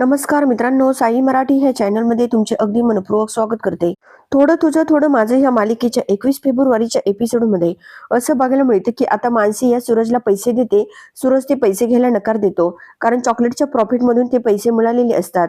नमस्कार मित्रांनो साई मराठी ह्या चॅनलमध्ये तुमचे अगदी मनपूर्वक स्वागत करते. थोडं तुझं थोडं माझं ह्या मालिकेच्या एकवीस फेब्रुवारीच्या एपिसोडमध्ये असं बघायला मिळतं की आता मानसी या सूरजला पैसे देते सूरज ते पैसे घ्यायला नकार देतो कारण चॉकलेटच्या प्रॉफिटमधून ते पैसे मिळालेले असतात.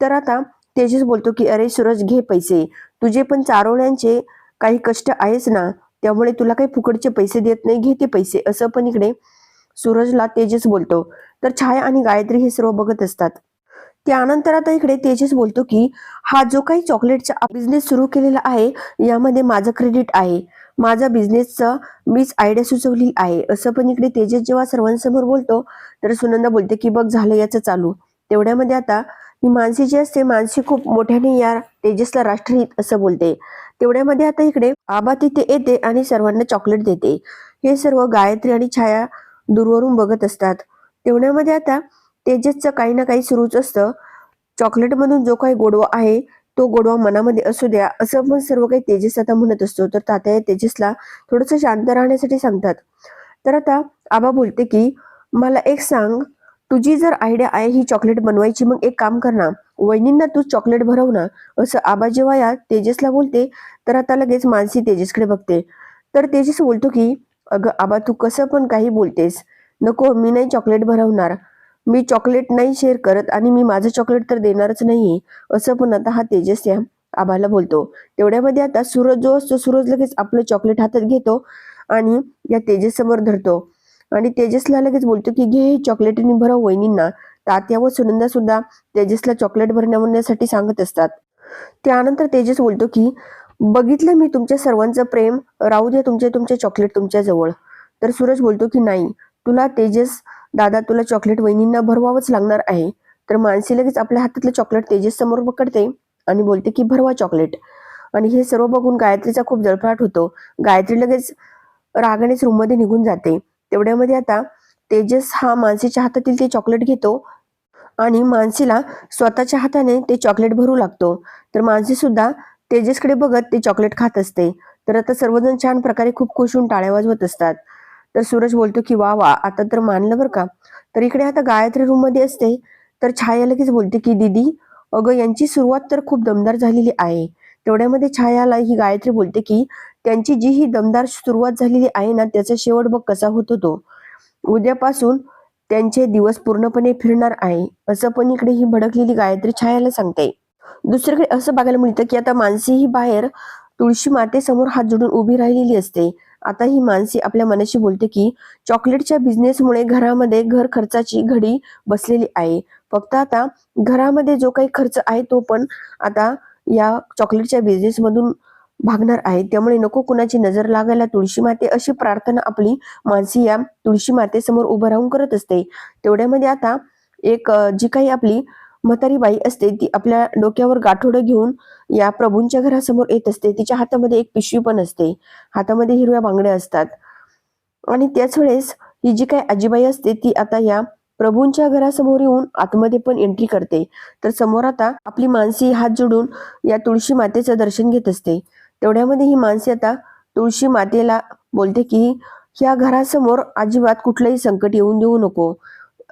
तर आता तेजस बोलतो की अरे सूरज घे पैसे. तुझे पण चारोळ्यांचे काही कष्ट आहेच ना? त्यामुळे तुला काही फुकटचे पैसे देत नाही घे ते पैसे. असं पण इकडे सूरजला तेजस बोलतो. तर छाया आणि गायत्री हे सर्व बघत असतात. त्यानंतर आता इकडे तेजस बोलतो की हा जो काही चॉकलेटचा बिझनेस सुरू केलेला आहे यामध्ये माझं क्रेडिट आहे. माझा बिझनेसचं मीच आयडिया सुचवली आहे. असं पण इकडे तेजस जेव्हा सर्वांसमोर बोलतो तर सुनंदा बोलते की बघ झालं याचं चालू. तेवढ्यामध्ये आता ही मानसी जी असते मानसी खूप मोठ्याने या तेजसला राष्ट्रहित असं बोलते. तेवढ्यामध्ये आता इकडे आबा तिथे येते आणि सर्वांना चॉकलेट देते. हे सर्व गायत्री आणि छाया दूरवरून बघत असतात. तेवढ्यामध्ये आता तेजसचं काही ना काही सुरूच असतं. चॉकलेटमधून जो काही गोडवा आहे तो गोडवा मनामध्ये असू द्या. असं आपण सर्व काही तेजस आता म्हणत असतो. तर तात्या तेजसला थोडंसं शांत राहण्यासाठी सांगतात. तर आता आबा बोलते की मला एक सांग. तुझी जर आयडिया आहे ही चॉकलेट बनवायची मग एक काम कर ना. वहिनींना तू चॉकलेट भरव ना. असं आबा जेव्हा या तेजसला बोलते तर आता लगेच मानसी तेजसकडे बघते. तर तेजस बोलतो की अगं आबा तू कसं पण काही बोलतेस. नको मी नाही चॉकलेट भरवणार. मी चॉकलेट नाही शेअर करत आणि मी माझं चॉकलेट तर देणारच नाहीये. असं पण आता हा तेजस या आबाला बोलतो. तेवढ्यामध्ये आता सूरज जो असतो सूरज लगेच आपलं चॉकलेट हातात घेतो आणि या तेजस समोर धरतो. आणि तेजसला लगेच बोलतो की घे हे चॉकलेटनी भरव वहिनींना. तात्या व सुनंदा सुद्धा तेजसला चॉकलेट भरण्यासाठी सांगत असतात. त्यानंतर तेजस बोलतो की बघितलं मी तुमच्या सर्वांचं प्रेम राहू द्या तुमचे तुमचे चॉकलेट तुमच्या जवळ. तर सूरज बोलतो की नाही तुला तेजस दादा तुला चॉकलेट वहिनींना भरवावंच लागणार आहे. तर मानसी लगेच आपल्या हातातलं चॉकलेट तेजस समोर पकडते आणि बोलते की भरवा चॉकलेट आणि हे सर्व बघून गायत्रीचा खूप जळफळाट होतो. गायत्री लगेच रागानेच रूममध्ये निघून जाते. तेवढ्यामध्ये आता तेजस हा मानसीच्या हातातील ते चॉकलेट घेतो आणि मानसीला स्वतःच्या हाताने ते चॉकलेट भरू लागतो. तर मानसी सुद्धा तेजसकडे बघत ते चॉकलेट खात असते. तर आता सर्वजण छान प्रकारे खूप खुश होऊन टाळ्या वाजवत असतात. तर सूरज बोलतो की वा वा आता तर मानलं बरं का. तर इकडे आता गायत्री रूममध्ये असते. तर छाया लगेच बोलते की दीदी अगं यांची सुरुवात तर खूप दमदार झालेली आहे. तेवढ्यामध्ये छायाला ही गायत्री बोलते की त्यांची जी ही दमदार सुरुवात झालेली आहे ना त्याचा शेवट बघ कसा होतो तो उद्यापासून त्यांचे दिवस पूर्णपणे फिरणार आहे. असं पण इकडे ही भडकलेली गायत्री छायाला सांगते. दुसरीकडे असं बघायला मिळतं की आता मानसी ही बाहेर तुळशी मातेसमोर हात जोडून उभी राहिलेली असते. आता ही मानसी आपल्या मनाशी बोलते की चॉकलेटच्या बिझनेसमुळे घरामध्ये घर खर्चाची घडी बसलेली आहे. फक्त आता घरामध्ये जो काही खर्च आहे तो पण आता या चॉकलेटच्या बिझनेस मधून भागणार आहे. त्यामुळे नको कुणाची नजर लागायला तुळशी माते अशी प्रार्थना आपली मानसी या तुळशी मातेसमोर उभं राहून करत असते. तेवढ्यामध्ये आता एक जी काही आपली म्हातारी बाई असते ती आपल्या डोक्यावर गाठोडं घेऊन या प्रभूंच्या घरासमोर येत असते. तिच्या हातामध्ये एक पिशवी पण असते. हातामध्ये हिरव्या बांगड्या असतात. आणि त्याच वेळेस ही जी काही आजीबाई असते ती आता या प्रभूंच्या घरासमोर येऊन आतमध्ये पण एंट्री करते. तर समोर आता आपली मानसी हात जोडून या तुळशी मातेचं दर्शन घेत असते. तेवढ्यामध्ये ही मानसी आता तुळशी मातेला बोलते की ह्या घरासमोर अजिबात कुठलंही संकट येऊन देऊ नको.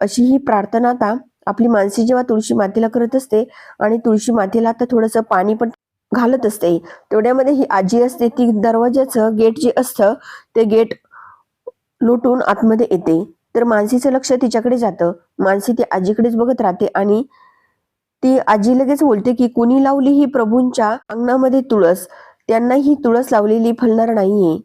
अशी ही प्रार्थना आता आपली माणसी जेव्हा तुळशी मातेला करत असते आणि तुळशी मातेला आता थोडंसं पाणी पण घालत असते तेवढ्यामध्ये ही आजी असते ती दरवाज्याचं गेट जे असतं ते गेट लुटून आतमध्ये येते. तर मानसीचं लक्ष तिच्याकडे जातं. मानसी ती आजीकडेच बघत राहते आणि ती आजी लगेच बोलते की कुणी लावली ही प्रभूंच्या अंगणामध्ये तुळस? त्यांना ही तुळस लावलेली फलणार नाहीये.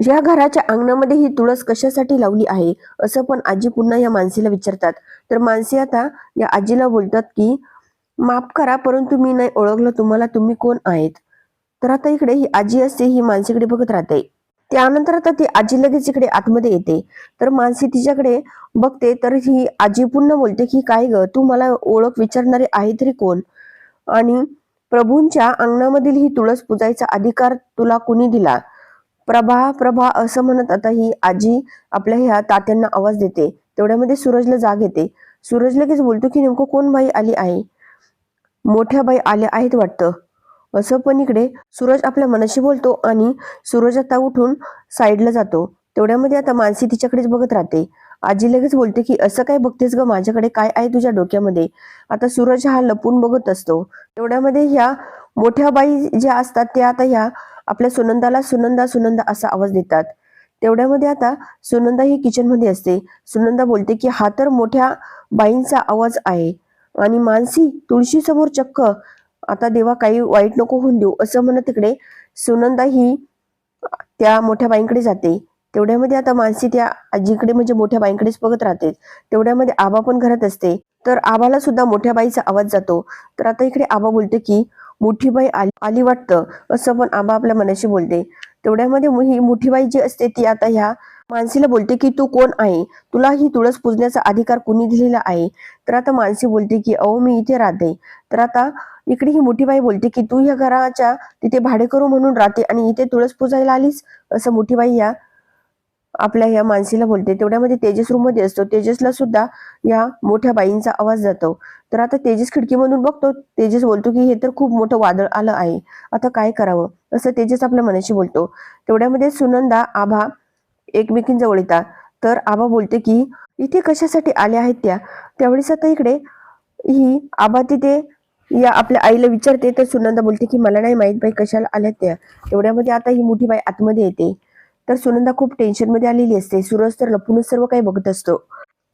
या घराच्या अंगणामध्ये ही तुळस कशासाठी लावली आहे असं पण आजी पुन्हा या मानसीला विचारतात. तर मानसी आता या आजीला बोलतात की माफ करा परंतु मी नाही ओळखलं तुम्हाला तुम्ही कोण आहेत? तर आता इकडे ही आजी असते ही मानसीकडे बघत राहते. त्यानंतर आता ती आजी लगेच इकडे आतमध्ये येते. तर मानसी तिच्याकडे बघते तर ही आजी पुन्हा बोलते की काय ग तू मला ओळख विचारणारे आहे तरी कोण? आणि प्रभूंच्या अंगणामधील ही तुळस पूजायचा अधिकार तुला कुणी दिला? प्रभा प्रभा असं म्हणत आता ही आजी आपल्या ह्या तात्यांना आवाज देते. तेवढ्यामध्ये सूरजला जाग येते. सूरज लगेच बोलतो की नेमकं कोण बाई आली आहे? मोठ्या बाई आल्या आहेत वाटतं. असं पण इकडे सूरज आपल्या मनाशी बोलतो आणि सूरज आता उठून साईडला जातो. तेवढ्यामध्ये आता मानसी तिच्याकडेच बघत राहते. आजी लगेच बोलते की असं काय बघतेस ग? माझ्याकडे काय आहे तुझ्या डोक्यामध्ये? आता सूरज हा लपून बघत असतो. तेवढ्यामध्ये ह्या मोठ्या बाई ज्या असतात त्या आता ह्या आपल्या सुनंदाला सुनंदा सुनंदा असा आवाज देतात. तेवढ्यामध्ये आता सुनंदा ही किचनमध्ये असते. सुनंदा बोलते की हा तर मोठ्या बाईंचा आवाज आहे. आणि मानसी तुळशी समोर चक्क. आता देवा काही वाईट नको होऊन देऊ. असं म्हणत तिकडे सुनंदा ही त्या मोठ्या बाईंकडे जाते. तेवढ्यामध्ये आता मानसी त्या आजीकडे म्हणजे मोठ्या बाईंकडेच बघत राहते. तेवढ्यामध्ये आबा पण घरात असते. तर आबाला सुद्धा मोठ्या बाईचा आवाज जातो. तर आता इकडे आबा बोलते की मोठीबाई आली आली वाटतं असं पण आबा आपल्या मनाशी बोलते. तेवढ्यामध्ये ही मोठीबाई जी असते ती आता ह्या मानसीला बोलते की तू कोण आहे? तुला ही तुळस पूजण्याचा अधिकार कुणी दिलेला आहे? तर आता मानसी बोलते की अहो मी इथे राहते. तर आता इकडे ही मोठीबाई बोलते की तू ह्या घराच्या तिथे भाडेकरू म्हणून राहते आणि इथे तुळस पूजायला आलीस? असं मोठीबाई ह्या या आपल्या ह्या मानसीला बोलते. तेवढ्यामध्ये तेजस रूममध्ये असतो. तेजसला सुद्धा या मोठ्या बाईंचा आवाज जातो. तर आता तेजस खिडकीमधून बघतो. तेजस बोलतो की हे तर खूप मोठं वादळ आलं आहे. आता काय करावं? असं तेजस आपल्या मनाशी बोलतो. तेवढ्यामध्ये सुनंदा आभा एकमेकींजवळ येतात. तर आबा बोलते की इथे कशासाठी आल्या आहेत त्या? त्यावेळेस आता इकडे ही आबा तिथे या आपल्या आईला विचारते. तर सुनंदा बोलते की मला नाही माहीत बाई कशाला आल्या त्या. तेवढ्यामध्ये आता ही मोठी बाई आतमध्ये येते. तर सुनंदा खूप टेन्शनमध्ये आलेली असते. सूरज तर लपूनच सर्व काही बघत असतो.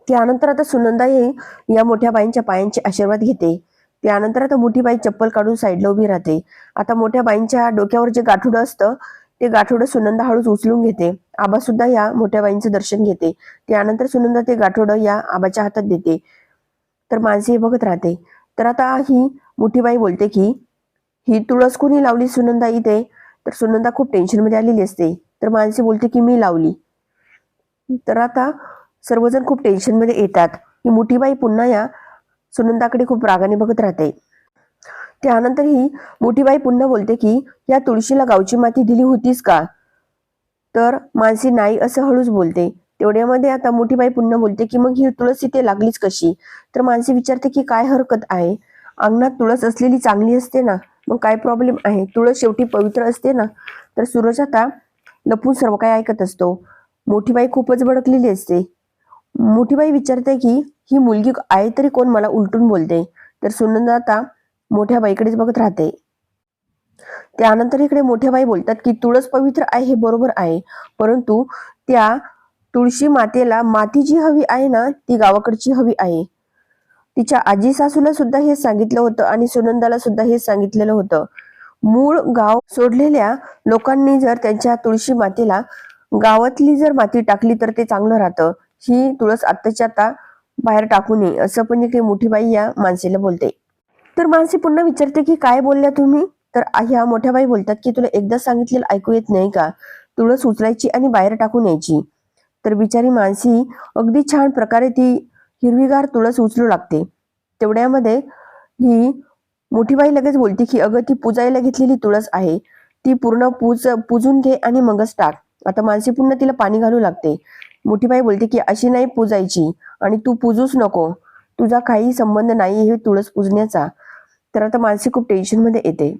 त्यानंतर आता सुनंदा ही या मोठ्या बाईंच्या पायांचे आशीर्वाद घेते. त्यानंतर आता मोठी बाई चप्पल काढून साईडला उभी राहते. आता मोठ्या बाईंच्या डोक्यावर जे गाठोडं असतं ते गाठोडं सुनंदा हळूच उचलून घेते. आबा सुद्धा या मोठ्या बाईंचं दर्शन घेते. त्यानंतर सुनंदा ते गाठोडं या आबाच्या हातात देते. तर माणसे हे बघत राहते. तर आता ही मोठी बाई बोलते की ही तुळस कोणी लावली सुनंदा इथे? तर सुनंदा खूप टेन्शनमध्ये आलेली असते. तर माणसे बोलते की मी लावली. तर आता सर्वजण खूप टेन्शनमध्ये येतात ही मोठी बाई पुन्हा या. सुनंदाकडे खूप रागाने बघत राहते. त्यानंतर ही मोठी बाई पुन्हा बोलते की या तुळशीला गावची माती दिली होतीस का? तर मानसी नाही असं हळूच बोलते. तेवढ्यामध्ये आता मोठी बाई पुन्हा बोलते की मग ही तुळस इथे लागलीच कशी? तर मानसी विचारते की काय हरकत आहे? अंगणात तुळस असलेली चांगली असते ना? मग काय प्रॉब्लेम आहे? तुळस शेवटी पवित्र असते ना? तर सूरज आता लपून सर्व काही ऐकत असतो. मोठी बाई खूपच भडकलेली असते. मोठी बाई विचारते की ही मुलगी आहे तरी कोण मला उलटून बोलते? तर सुनंदा आता मोठ्या बाईकडेच बघत राहते. त्यानंतर इकडे मोठ्या बाई बोलतात की तुळस पवित्र आहे हे बरोबर आहे. परंतु त्या तुळशी मातेला माती जी हवी आहे ना ती गावाकडची हवी आहे. तिच्या आजी सासूला सुद्धा हे सांगितलं होतं आणि सुनंदाला सुद्धा हे सांगितलेलं होतं. मूळ गाव सोडलेल्या लोकांनी जर त्यांच्या तुळशी मातेला गावातली जर माती टाकली तर ते चांगलं राहतं. ही तुळस आत्ताच्या आता बाहेर टाकू नये असं पण इकडे मोठी बाई या माणसेला बोलते. तर माणसे पुन्हा विचारते की काय बोलल्या तुम्ही? तर ह्या मोठ्या बाई बोलतात की तुला एकदा सांगितलेलं ऐकू येत नाही का? तुळस उचलायची आणि बाहेर टाकून यायची तर बिचारी मानसी अगदी छान प्रकारे ती हिरवीगार तुळस उचलू लागते. तेवढ्यामध्ये ही मोठी बाई लगेच बोलते की अगं ती पूजायला घेतलेली तुळस आहे. ती पूर्ण पूज पूजून घे आणि मगच टाक. आता मानसी पुन्हा तिला पाणी घालू लागते. मोठी बाई बोलते की अशी नाही पूजायची आणि तू पूजूच नको. तुझा काही संबंध नाही हे तुळस पूजण्याचा. तर आता मानसी खूप टेन्शनमध्ये येते.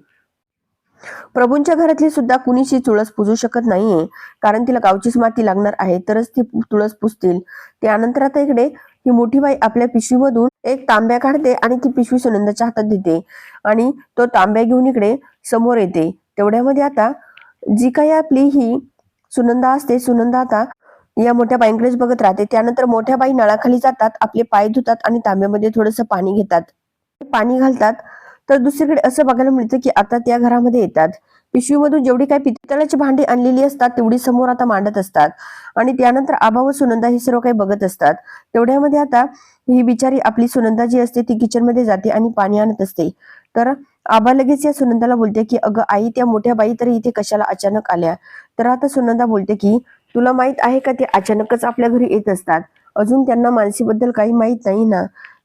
प्रभूंच्या घरातली सुद्धा कुणीशी तुळस पूजू शकत नाहीये. कारण तिला गावचीच माती लागणार आहे. तरच ती तुळस पुजतील. त्यानंतर आता इकडे ही मोठी बाई आपल्या पिशवीमधून एक तांब्या काढते आणि ती पिशवी सुनंदाच्या हातात देते. आणि तो तांब्या घेऊन इकडे समोर येते. तेवढ्यामध्ये आता जी काही आपली ही सुनंदा असते सुनंदा आता या मोठ्या बाईंकडेच बघत राहते. त्यानंतर मोठ्या बाई नळाखाली जातात आपले पाय धुतात आणि तांब्यामध्ये थोडंसं पाणी घेतात. पाणी घालतात. तर दुसरीकडे असं बघायला मिळतं की आता त्या घरामध्ये येतात. पिशवीमधून जेवढी काही पितळाची भांडी आणलेली असतात तेवढी समोर आता मांडत असतात. आणि त्यानंतर आबा व सुनंदा हे सर्व काही बघत असतात. तेवढ्यामध्ये आता ही बिचारी आपली सुनंदा जी असते ती किचनमध्ये जाते आणि पाणी आणत असते. तर आबा लगेच या सुनंदाला बोलते की अगं आई त्या मोठ्या बाई तरी इथे कशाला अचानक आल्या? तर आता सुनंदा बोलते की तुला माहीत आहे का ते अचानकच आपल्या घरी येत असतात. अजून त्यांना मानसीबद्दल काही माहीत नाही ना.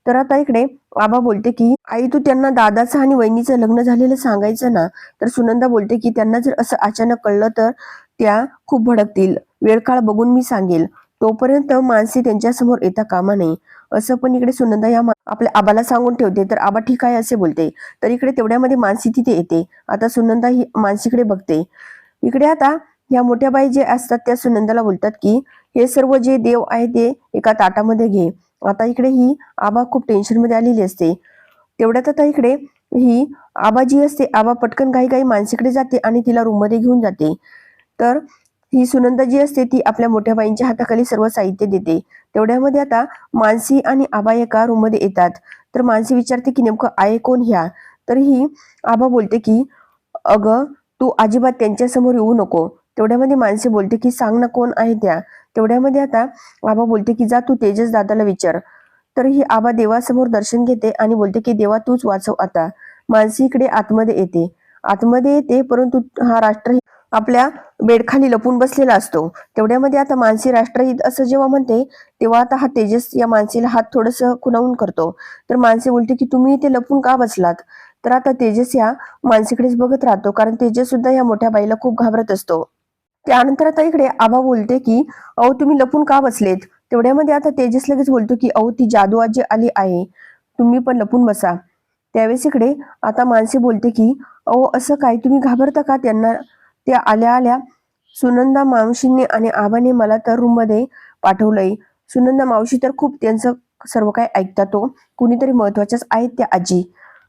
तर आता इकडे आबा बोलते की आई तू त्यांना दादाचं आणि वहिनीचं लग्न झालेलं सांगायचं ना तर सुनंदा बोलते की त्यांना जर असं अचानक कळलं तर त्या खूप भडकतील. वेळ काळ बघून मी सांगेल. तोपर्यंत मानसी त्यांच्यासमोर येता कामा नये. असं पण इकडे सुनंदा या आपल्या आबाला सांगून ठेवते. तर आबा ठीक आहे असे बोलते. तर इकडे तेवढ्यामध्ये मानसी तिथे येते. आता सुनंदा ही मानसीकडे बघते. इकडे आता या मोठ्या बाई जे असतात त्या सुनंदाला बोलतात की हे सर्व जे देव आहे ते एका ताटामध्ये घे. आता इकडे ही आबा खूप टेन्शनमध्ये आलेली असते. तेवढ्यात आता इकडे ही आबा जी असते आबा पटकन काही काही मानसीकडे जाते आणि तिला रूममध्ये घेऊन जाते. तर ही सुनंदा जी असते ती आपल्या मोठ्या बाईंच्या हाताखाली सर्व साहित्य देते. तेवढ्यामध्ये आता मानसी आणि आबा एका रूममध्ये येतात. तर मानसी विचारते की नेमकं आहे कोण ह्या? तर ही आबा बोलते की अगं तू अजिबात त्यांच्यासमोर येऊ नको. तेवढ्यामध्ये मानसी बोलते की सांग ना कोण आहे त्या? तेवढ्यामध्ये आता आबा बोलते की जा तू तेजस दादाला विचार. तर ही आबा देवासमोर दर्शन घेते आणि बोलते की देवा तूच वाचव आता. मानसी इकडे आतमध्ये येते. आतमध्ये येते परंतु हा राष्ट्र आपल्या बेडखाली लपून बसलेला असतो. तेवढ्यामध्ये आता मानसी राष्ट्रहित असं जेव्हा म्हणते तेव्हा आता हा तेजस या मानसीला हात थोडस खुणावून करतो. तर मानसी बोलते की तुम्ही इथे लपून का बसलात? तर आता तेजस या मानसीकडेच बघत राहतो कारण तेजस सुद्धा या मोठ्या बाईला खूप घाबरत असतो. त्यानंतर आता इकडे आबा बोलते की अहो तुम्ही लपून का बसलेत? तेवढ्यामध्ये आता तेजस लगेच बोलतो की अहो ती जादू आजी आली आहे. तुम्ही पण लपून बसा. त्यावेळेस इकडे आता माणसे बोलते की अहो असं काय? तुम्ही घाबरता का त्यांना? त्या आल्या आल्या सुनंदा मावशींनी आणि आबाने मला तर रूममध्ये पाठवलंय. सुनंदा मावशी तर खूप त्यांचं सर्व काही ऐकता तो हो. कुणीतरी महत्वाच्याच आहेत त्या आजी.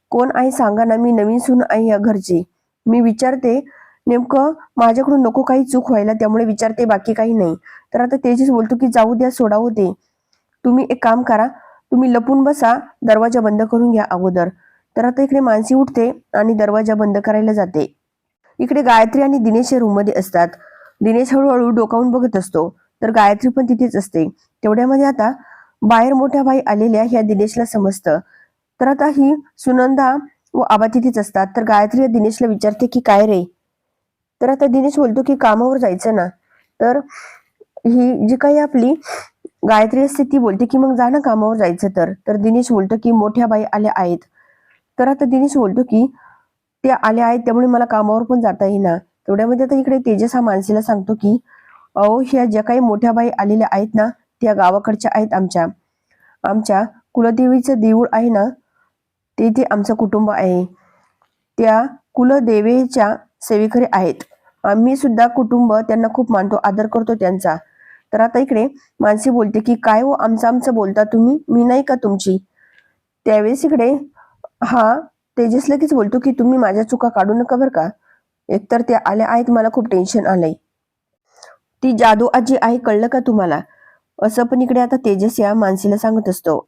कोण आहे सांगा ना मी नवीन सून आहे या घरची. मी विचारते नेमकं माझ्याकडून नको काही चूक व्हायला त्यामुळे विचारते बाकी काही नाही. तर आता तेजस बोलतो की जाऊ द्या सोडावू दे तुम्ही एक काम करा तुम्ही लपून बसा दरवाजा बंद करून घ्या अगोदर. तर आता इकडे मानसी उठते आणि दरवाजा बंद करायला जाते. इकडे गायत्री आणि दिनेश रूममध्ये असतात. दिनेश हळूहळू डोकावून बघत असतो. तर गायत्री पण तिथेच असते. तेवढ्यामध्ये आता बाहेर मोठ्या बाई आलेल्या ह्या दिनेशला समजतं. तर आता ही सुनंदा व आबा तिथेच असतात. तर गायत्री या दिनेशला विचारते की काय रे? तर आता दिनेश बोलतो की कामावर जायचं ना. तर ही जी काही आपली गायत्री असते ती बोलते की मग जा ना कामावर जायचं तर. तर दिनेश बोलतो की मोठ्या बाई आल्या आहेत. तर आता दिनेश बोलतो की त्या आल्या आहेत त्यामुळे मला कामावर पण जाता येईना. तेवढ्यामध्ये आता इकडे तेजस हा मानसीला सांगतो की अहो ह्या ज्या काही मोठ्या बाई आलेल्या आहेत ना त्या गावाकडच्या आहेत आमच्या. आमच्या कुलदेवीचं देऊळ आहे ना तेथे आमचं कुटुंब आहे. त्या कुलदेवीच्या सेवेकरी आहेत. आम्ही सुद्धा कुटुंब त्यांना खूप मानतो आदर करतो त्यांचा. तर आता इकडे मानसी बोलते की काय हो आमचं आमचं बोलता तुम्ही? मी नाही का तुमची? त्यावेळेस इकडे हा तेजस लगेच बोलतो की तुम्ही माझ्या चुका काढू नका बरं का? एकतर त्या आल्या आहेत मला खूप टेन्शन आलंय. ती जादू आजी आहे कळलं का तुम्हाला? असं पण इकडे आता तेजस या मानसीला सांगत असतो.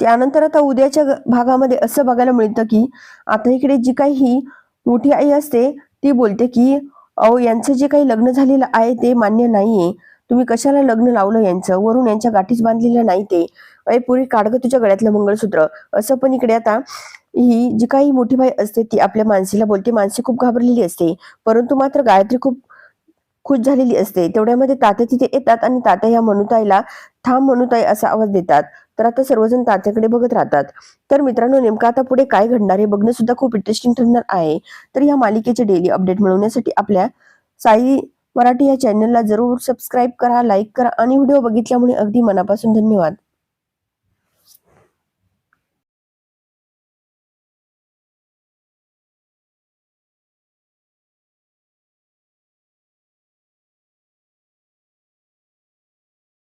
त्यानंतर आता उद्याच्या भागामध्ये असं बघायला मिळतं की आता इकडे जी काही ही मोठी आई असते ती बोलते की अहो यांचं जे काही लग्न झालेलं आहे ते मान्य नाहीये. तुम्ही कशाला लग्न लावलं यांचं? वरून यांच्या गाठीच बांधलेलं नाही ते. अय पुरी काढग तुझ्या गळ्यातलं मंगळसूत्र. असं पण इकडे आता ही जी काही मोठी बाई असते ती आपल्या मानसीला बोलते. मानसी खूप घाबरलेली असते. परंतु मात्र गायत्री खूप खुश झालेली असते. तेवढ्यामध्ये तात्या तिथे येतात आणि तात्या या मनुताईला थांब मनुताई असा आवाज देतात. तर आता सर्वजण तात्याकडे बघत राहतात. तर मित्रांनो नेमकं आता पुढे काय घडणार हे बघणं सुद्धा खूप इंटरेस्टिंग ठरणार आहे. तर या मालिकेचे डेली अपडेट मिळवण्यासाठी आपल्या साई मराठी या चॅनलला जरूर सबस्क्राईब करा लाईक करा आणि व्हिडिओ बघितल्यामुळे अगदी मनापासून धन्यवाद.